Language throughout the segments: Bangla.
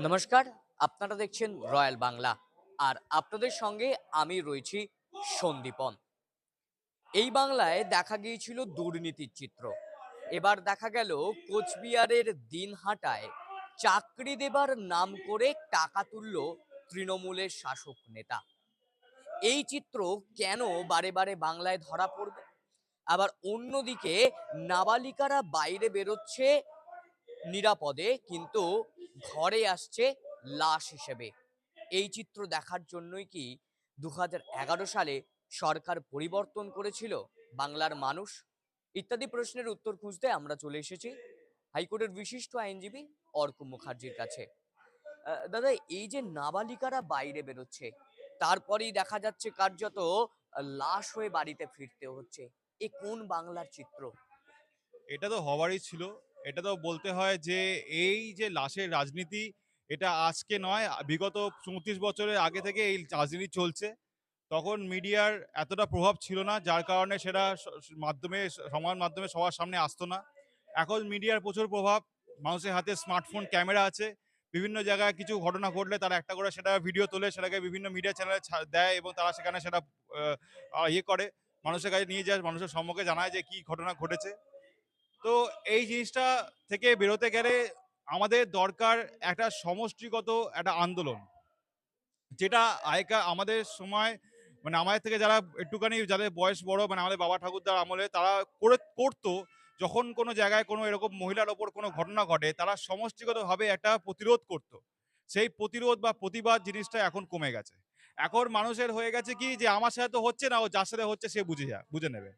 নমস্কার, আপনারা দেখছেন রয়্যাল বাংলা আর আপনাদের সঙ্গে আমি রয়েছি সন্দীপন। এই বাংলায় দেখা গিয়েছিল দুর্নীতির চিত্র। এবার দেখা গেল কোচবিহারের দিনহাটায় চাকরি দেবার নাম করে টাকা তুলল তৃণমূলের শাসক নেতা। এই চিত্র কেন বারে বারে বাংলায় ধরা পড়বে? আবার অন্যদিকে নাবালিকারা বাইরে বেরোচ্ছে নিরাপদে, কিন্তু ঘরে আসছে লাশ হিসেবে। এই চিত্র দেখার জন্যই কি দু হাজার এগারো সালে সরকার পরিবর্তন করেছিল বাংলার মানুষ? ইত্যাদি প্রশ্নের উত্তর খুঁজতে আমরা চলে এসেছি হাইকোর্টের বিশিষ্ট আইনজীবী অর্ক মুখার্জির কাছে। দাদা, এই যে নাবালিকারা বাইরে বেরোচ্ছে, তারপরেই দেখা যাচ্ছে কার্যত লাশ হয়ে বাড়িতে ফিরতে হচ্ছে। এ কোন বাংলার চিত্র? এটা তো হওয়ারই ছিল। এটা তো বলতে হয় যে, এই যে লাশের রাজনীতি, এটা আজকে নয়, বিগত চৌত্রিশ বছরের আগে থেকে এই রাজনীতি চলছে। তখন মিডিয়ার এতটা প্রভাব ছিল না, যার কারণে সেটা মাধ্যমে, সমাজ মাধ্যমে সবার সামনে আসতো না। এখন মিডিয়ার প্রচুর প্রভাব, মানুষের হাতে স্মার্টফোন, ক্যামেরা আছে। বিভিন্ন জায়গায় কিছু ঘটনা ঘটলে তারা একটা করে সেটা ভিডিও তোলে, সেটাকে বিভিন্ন মিডিয়া চ্যানেলে দেয় এবং তারা সেখানে সেটা ইয়ে করে। মানুষের কাছে নিয়ে যায়, মানুষের সম্মুখে জানায় যে, কি ঘটনা ঘটেছে। তো এই জিনিসটা থেকে বেরোতে গেলে আমাদের দরকার একটা সমষ্টিগত একটা আন্দোলন। যেটা আগেকার আমাদের সময় মানে আমাদের থেকে যারা একটুখানি যাদের বয়স বড় মানে আমাদের বাবা ঠাকুরদার আমলে তারা করে, করতো যখন কোনো জায়গায় কোনো এরকম মহিলার ওপর কোনো ঘটনা ঘটে, তারা সমষ্টিগতভাবে একটা প্রতিরোধ করতো। সেই প্রতিরোধ বা প্রতিবাদ জিনিসটা এখন কমে গেছে। এখন মানুষের হয়ে গেছে কি যে, আমার সাথে তো হচ্ছে না, ও যার সাথে হচ্ছে সে বুঝে যা, বুঝে নেবে।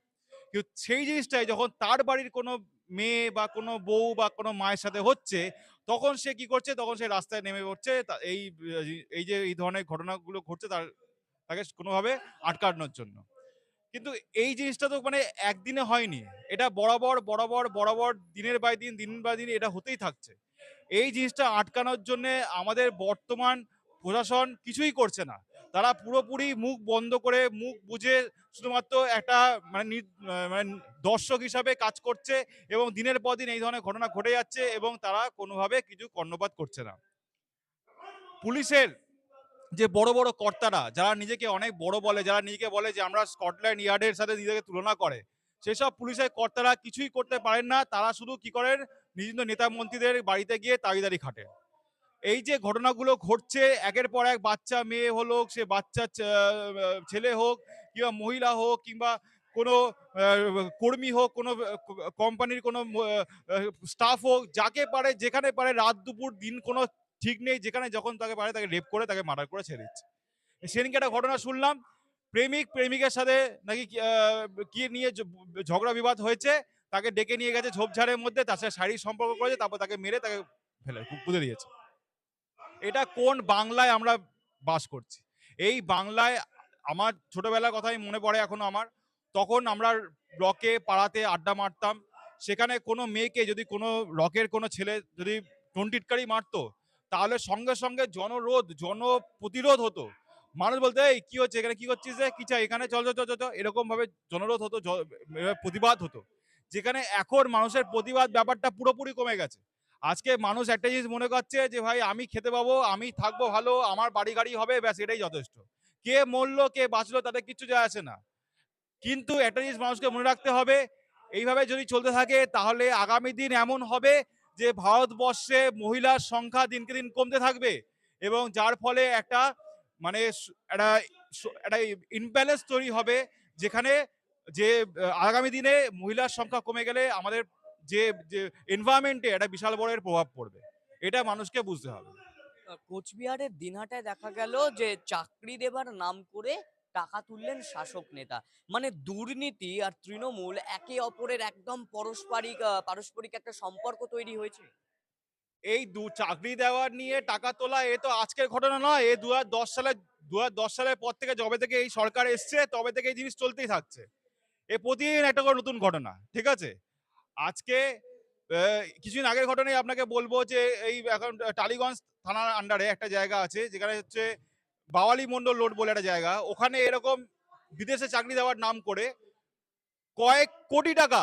কিন্তু সেই জিনিসটাই যখন তার বাড়ির কোনো মেয়ে বা কোনো বউ বা কোনো মায়ের সাথে হচ্ছে, তখন সে কি করছে, তখন সে রাস্তায় নেমে পড়ছে এই এই যে, এই ধরনের ঘটনাগুলো ঘটছে, তার, তাকে কোনোভাবে আটকানোর জন্য। কিন্তু এই জিনিসটা তো মানে একদিনে হয়নি। এটা বরাবর বরাবর বরাবর, দিনের বাই দিন দিন বাই দিন এটা হতেই থাকছে। এই জিনিসটা আটকানোর জন্য আমাদের বর্তমান প্রশাসন কিছুই করছে না। তারা পুরোপুরি মুখ বন্ধ করে মুখ বুঝে শুধুমাত্র একটা মানে মানে দর্শক হিসাবে কাজ করছে এবং দিনের পর দিন এই ধরনের ঘটনা ঘটে যাচ্ছে এবং তারা কোনোভাবে কিছু কর্ণপাত করছে না। পুলিশের যে বড় বড় কর্তারা, যারা নিজেকে অনেক বড় বলে, যারা নিজেকে বলে যে আমরা স্কটল্যান্ড ইয়ার্ডের সাথে নিজেকে তুলনা করে, সেসব পুলিশের কর্তারা কিছুই করতে পারেন না। তারা শুধু কি করেন? নিজ নেতা মন্ত্রীদের বাড়িতে গিয়ে তাড়িদারি খাটে এই যে ঘটনাগুলো ঘটছে একের পর এক বাচ্চা মেয়ে হলো সে বাচ্চা ছেলে হোক কিংবা মহিলা হোক কিংবা কোনো কর্মী হোক কোনো কোম্পানির কোনো স্টাফ হোক যাকে পারে যেখানে পারে রাত দুপুর দিন কোনো ঠিক নেই যেখানে যখন তাকে পারে তাকে রেপ করে তাকে মার্ডার করে ছেড়ে দিচ্ছে। সেদিনকে একটা ঘটনা শুনলাম প্রেমিক প্রেমিকের সাথে নাকি কি, নিয়ে ঝগড়া বিবাদ হয়েছে তাকে ডেকে নিয়ে গেছে ঝোপঝাড়ের মধ্যে তার সাথে শারীরিক সম্পর্ক করেছে তারপর তাকে মেরে তাকে ফেলে পুঁতে দিয়েছে। এটা কোন বাংলায় আমরা বাস করছি? এই বাংলায় আমার ছোটবেলার কথাই মনে পড়ে এখনও আমার। তখন আমরা ব্লকে পাড়াতে আড্ডা মারতাম। সেখানে কোনো মেয়েকে যদি কোনো রকের কোনো ছেলে যদি টন্টিটকারি মারতো তাহলে সঙ্গে সঙ্গে জনরোধ জন প্রতিরোধ হতো। মানুষ বলতে এই কি হচ্ছে? এখানে কি করছিস রে? কি চাই? এখানে চল চল চল চল, চল। এরকম ভাবে জনরোধ হতো প্রতিবাদ হতো। যেখানে এখন মানুষের প্রতিবাদ ব্যাপারটা পুরোপুরি কমে গেছে। আজকে মানুষ একটা জিনিস মনে করছে যে, ভাই, আমি খেতে পাবো, আমি থাকব ভালো, আমার বাড়ি গাড়ি হবে, ব্যাস, এটাই যথেষ্ট। কে মরলো, কে বাঁচলো তাদের কিচ্ছু যায় আসে না। কিন্তু একটা জিনিস মানুষকে মনে রাখতে হবে, এইভাবে যদি চলতে থাকে, তাহলে আগামী দিন এমন হবে যে, ভারতবর্ষে মহিলার সংখ্যা দিনকে দিন কমতে থাকবে এবং যার ফলে একটা মানে একটা একটা তৈরি হবে, যেখানে যে, আগামী দিনে মহিলার সংখ্যা কমে গেলে আমাদের যে যে এনভায়রনমেন্টে একটা বিশাল বড় এর প্রভাব পড়বে এটা মানুষকে বুঝতে হবে। কোচবিহারের দিনহাটায় দেখা গেল যে চাকরি দেবার নাম করে টাকা তুললেন শাসক নেতা। মানে দুর্নীতি আর তৃণমূল একে অপরের একদম পারস্পরিক পারস্পরিক একটা সম্পর্ক তৈরি হয়েছে। এই দু চাকরি দেওয়ার নিয়ে টাকা তোলা এ তো আজকের ঘটনা নয় এ দু দশ সালে দু দশ সালের পর থেকে যবে থেকে এই সরকার এসছে তবে থেকে এই জিনিস চলতেই থাকছে। এ প্রতিদিন একটা করে নতুন ঘটনা ঠিক আছে? আজকে কিছুদিন আগের ঘটনায় আপনাকে বলব যে, এই এখন টালিগঞ্জ থানার আন্ডারে একটা জায়গা আছে, যেখানে হচ্ছে বাওয়ালি মন্ডল রোড বলে একটা জায়গা। ওখানে এরকম বিদেশে চাকরি দেওয়ার নাম করে কয়েক কোটি টাকা,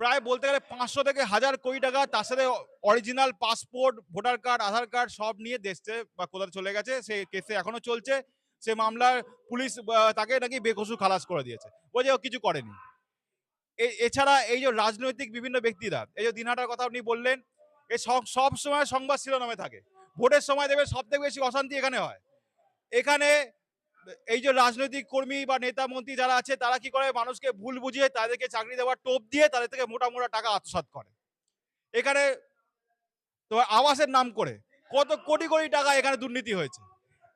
প্রায় বলতে গেলে পাঁচশো থেকে হাজার কোটি টাকা তার সাথে original passport voter card Aadhaar card সব নিয়ে দেশে বা কোথাও চলে গেছে, সে কেসে এখনও চলছে। সে মামলার পুলিশ তাকে নাকি বেকসু খালাস করে দিয়েছে। ও কিছু করেনি। এছাড়া এই যে রাজনৈতিক বিভিন্ন ব্যক্তিরা, এই যে দিনহাটার কথা আপনি বললেন, এ সব সময় সংবাদ শিরোনামে থাকে। ভোটের সময় দেবে সব থেকে বেশি অশান্তি এখানে হয়। এখানে এই যে রাজনৈতিক কর্মী বা নেতা মন্ত্রী যারা আছে, তারা কি করে? মানুষকে ভুল বুঝিয়ে তাদেরকে চাকরি দেওয়ার টোপ দিয়ে তাদের থেকে মোটা মোটা টাকা আত্মসাৎ করে। এখানে তো আবাসের নাম করে। কত কোটি কোটি টাকা এখানে দুর্নীতি হয়েছে।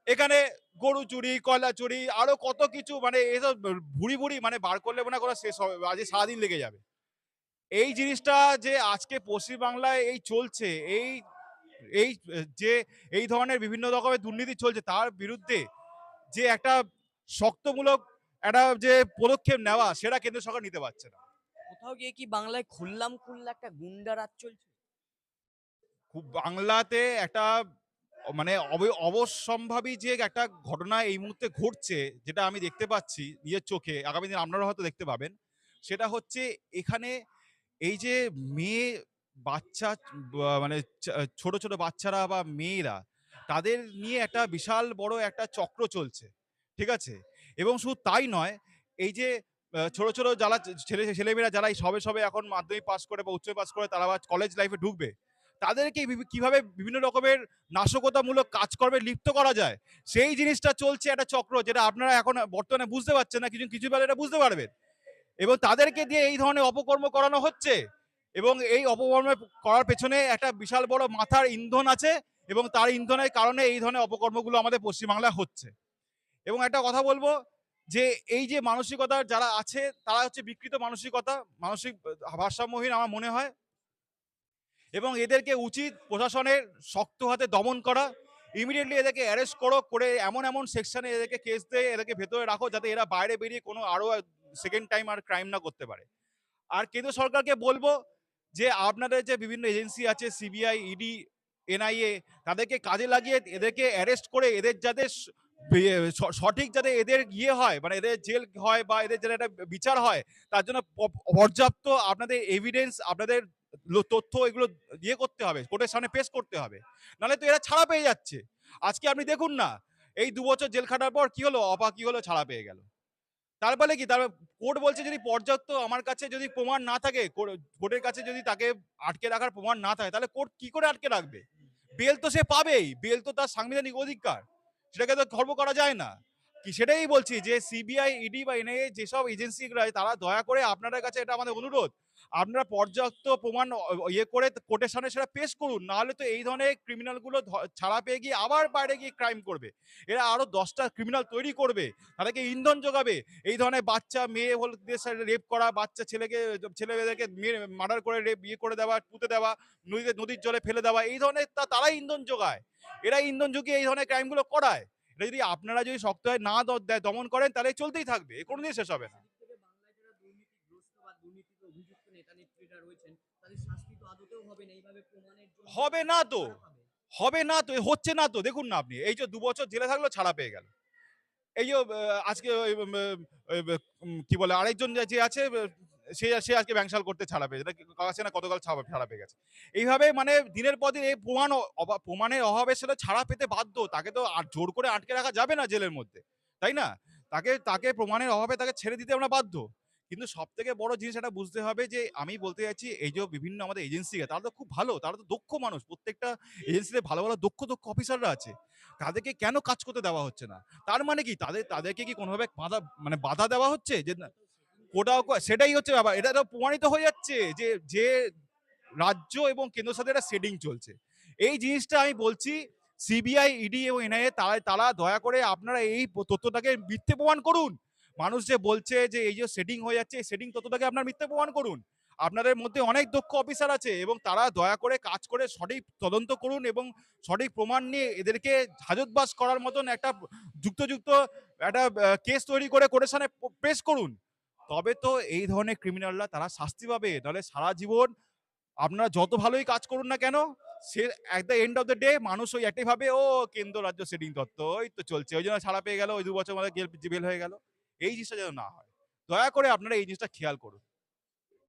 এখানে গরু চুরি কয়লা চুরি আরও কত কিছু মানে এসব ভুড়ি ভুড়ি মানে বার করলে মনে করে শেষ হবে আজকে সারাদিন লেগে যাবে। এই জিনিসটা যে আজকে পশ্চিমবাংলায় এই চলছে এই এই যে এই ধরনের বিভিন্ন রকমের দুর্নীতি চলছে তার বিরুদ্ধে যে একটা শক্তমূলক একটা যে পদক্ষেপ নেওয়া সেটা কেন্দ্র সরকার নিতে পারছে না। কোথাও গিয়ে কি বাংলায় খুললাম খুল্লা একটা গুন্ডা রাজ চলছে? খুব বাংলাতে একটা মানে অব- অবশ্যম্ভাবী যে একটা ঘটনা এই মুহূর্তে ঘটছে, যেটা আমি দেখতে পাচ্ছি নিজের চোখে, আগামী দিন আপনারা হয়তো দেখতে পাবেন, সেটা হচ্ছে এখানে এই যে মেয়ে, বাচ্চা মানে ছোট ছোট বাচ্চারা বা মেয়েরা, তাদের নিয়ে একটা বিশাল বড় একটা চক্র চলছে, ঠিক আছে? এবং শুধু তাই নয়, এই যে ছোট ছোট যারা ছেলে, ছেলেমেয়েরা যারা সবে সবে এখন মাধ্যমিক পাস করে বা উচ্চ পাস করে তারা আবার কলেজ লাইফে ঢুকবে তাদেরকে কীভাবে বিভিন্ন রকমের নাশকতামূলক কাজকর্মে লিপ্ত করা যায়, সেই জিনিসটা চলছে একটা চক্র যেটা আপনারা এখন বর্তমানে বুঝতে পারছেন না, কিছু কিছু বেলা এটা বুঝতে পারবেন। এবং তাদেরকে দিয়ে এই ধরনের অপকর্ম করানো হচ্ছে এবং এই অপকর্ম করার পেছনে একটা বিশাল বড় মাথার ইন্ধন আছে এবং তার ইন্ধনের কারণে এই ধরনের অপকর্মগুলো আমাদের পশ্চিমবাংলায় হচ্ছে। এবং একটা কথা বলব যে এই যে মানসিকতার যারা আছে, তারা হচ্ছে বিকৃত মানসিকতা, মানসিক ভারসাম্যহীন আমার মনে হয়। এবং এদেরকে উচিত প্রশাসনের শক্ত হাতে দমন করা। ইমিডিয়েটলি এদেরকে অ্যারেস্ট করো, করে এমন এমন সেকশনে এদেরকে কেস দিয়ে এদেরকে ভেতরে রাখো, যাতে এরা বাইরে বেরিয়ে কোনো আরও সেকেন্ড টাইম আর ক্রাইম না করতে পারে। আর কেন্দ্র সরকারকে বলব যে, আপনাদের যে বিভিন্ন এজেন্সি আছে সিবিআই ইডি এনআইএ তাদেরকে কাজে লাগিয়ে এদেরকে অ্যারেস্ট করে, এদের যাতে সঠিক যাতে এদের ইয়ে হয় মানে এদের জেল হয় বা এদের যাতে একটা বিচার হয়, তার জন্য পর্যাপ্ত আপনাদের এভিডেন্স আপনাদের তথ্য এগুলো ইয়ে করতে হবে, কোর্টের সামনে পেশ করতে হবে। নাহলে তো এরা ছাড়া পেয়ে যাচ্ছে। আজকে আপনি দেখুন না, এই দু বছর জেল খাটার পর কি হলো, অপা কি হলো, ছাড়া পেয়ে গেল। তার ফলে কি, তার কোর্ট বলছে যদি পর্যাপ্ত আমার কাছে যদি প্রমাণ না থাকে, কোর- কোর্টের কাছে যদি তাকে আটকে রাখার প্রমাণ না থাকে, তাহলে কোর্ট কি করে আটকে রাখবে? বেল তো সে পাবেই, বেল তো তার সাংবিধানিক অধিকার। সেটাকে তো খর্ব করা যায় না। কি সেটাই বলছি যে সিবিআই ইডি বা এনআইএ যেসব এজেন্সিরা তারা দয়া করে আপনাদের কাছে এটা আমাদের অনুরোধ আপনারা পর্যাপ্ত প্রমাণ ইয়ে করে কোর্টের সামনে সেটা পেশ করুন, নাহলে তো এই ধরনের ক্রিমিনালগুলো ছাড়া পেয়ে গিয়ে আবার বাইরে গিয়ে ক্রাইম করবে। এরা আরও দশটা ক্রিমিনাল তৈরি করবে, তাদেরকে ইন্ধন যোগাবে। এই ধরনের বাচ্চা, মেয়ে হলদের সাথে রেপ করা, বাচ্চা ছেলেকে ছেলে মেয়েদেরকে মার্ডার করে রেপ ইয়ে করে দেওয়া, পুঁতে দেওয়া, নদীতে, নদীর জলে ফেলে দেওয়া, এই ধরনের তা, তারাই ইন্ধন যোগায়। এরা ইন্ধন যুগে এই ধরনের ক্রাইমগুলো করায়। এটা যদি আপনারা যদি শক্ত হয়ে না দমন করেন, তাহলে চলতেই থাকবে, এ কোনোদিন শেষ হবে না। দুর্নীতিতে অভিযুক্ত নেতা নেত্রীরা রয়েছেন তাদের শাস্তি তো আদতেও হবে না এইভাবে প্রমাণের জন্য হবে না তো। হবে না তো হচ্ছে না তো দেখুন না আপনি এই যে দু বছর জেলে থাকল ছাড়া পেয়ে গেল। এই যে আজকে কি বলে আরেকজন যে- আছে সে সে আজকে ব্যাংশাল করতে ছাড়া পেয়েছে কাছে না কতকাল ছাড়া ছাড়া পেয়ে গেছে। এইভাবে মানে দিনের পর দিন এই প্রমাণ প্রমাণের অভাবে সেটা ছাড়া পেতে বাধ্য তাকে তো আর জোর করে আটকে রাখা যাবে না জেলের মধ্যে তাই না? তাকে তাকে প্রমাণের অভাবে তাকে ছেড়ে দিতে আমরা বাধ্য। কিন্তু সব থেকে বড় জিনিস এটা বুঝতে হবে যে, আমি বলতে চাইছি এই যে বিভিন্ন আমাদের এজেন্সি তারা তো খুব ভালো, তারা তো দক্ষ মানুষ। প্রত্যেকটা এজেন্সিতে ভালো ভালো, দক্ষ দক্ষ অফিসাররা আছে। তাদেরকে কেন কাজ করতে দেওয়া হচ্ছে না? তার মানে কি? তাদের, তাদেরকে কি কোনোভাবে বাধা মানে বাধা দেওয়া হচ্ছে? যে কোটাও সেটাই হচ্ছে ব্যাপার। এটা তো প্রমাণিত হয়ে যাচ্ছে যে যে রাজ্য এবং কেন্দ্র সাথে একটা সেটিং চলছে। এই জিনিসটা আমি বলছি সিবিআই ইডি এবং এনআইএ তারা তারা দয়া করে আপনারা এই তথ্যটাকে মিথ্যে প্রমাণ করুন। মানুষ যে বলছে যে এই যে সেটিং হয়ে যাচ্ছে, এই সেটিং তথ্যটাকে আপনার মিথ্যে প্রমাণ করুন। আপনাদের মধ্যে অনেক দক্ষ অফিসার আছে এবং তারা দয়া করে কাজ করে সঠিক তদন্ত করুন এবং সঠিক প্রমাণ নিয়ে এদেরকে হাজতবাস করার মতন একটা যুক্তযুক্ত একটা কেস তৈরি করে সামনে পেশ করুন। তবে তো এই ধরনের ক্রিমিনালরা তারা শাস্তি পাবে। নাহলে সারা জীবন আপনারা যত ভালোই কাজ করুন না কেন, সে at the end of the day মানুষ ওই একটাই ভাবে ও, কেন্দ্র রাজ্য সেটিং তত্ত্ব ওই তো চলছে। ওই জন্য ছাড়া পেয়ে গেল, ওই দু বছর মধ্যে বেল হয়ে গেল। এই জিনিসটা যেন না হয়। দয়া করে আপনারা এই জিনিসটা খেয়াল করুন।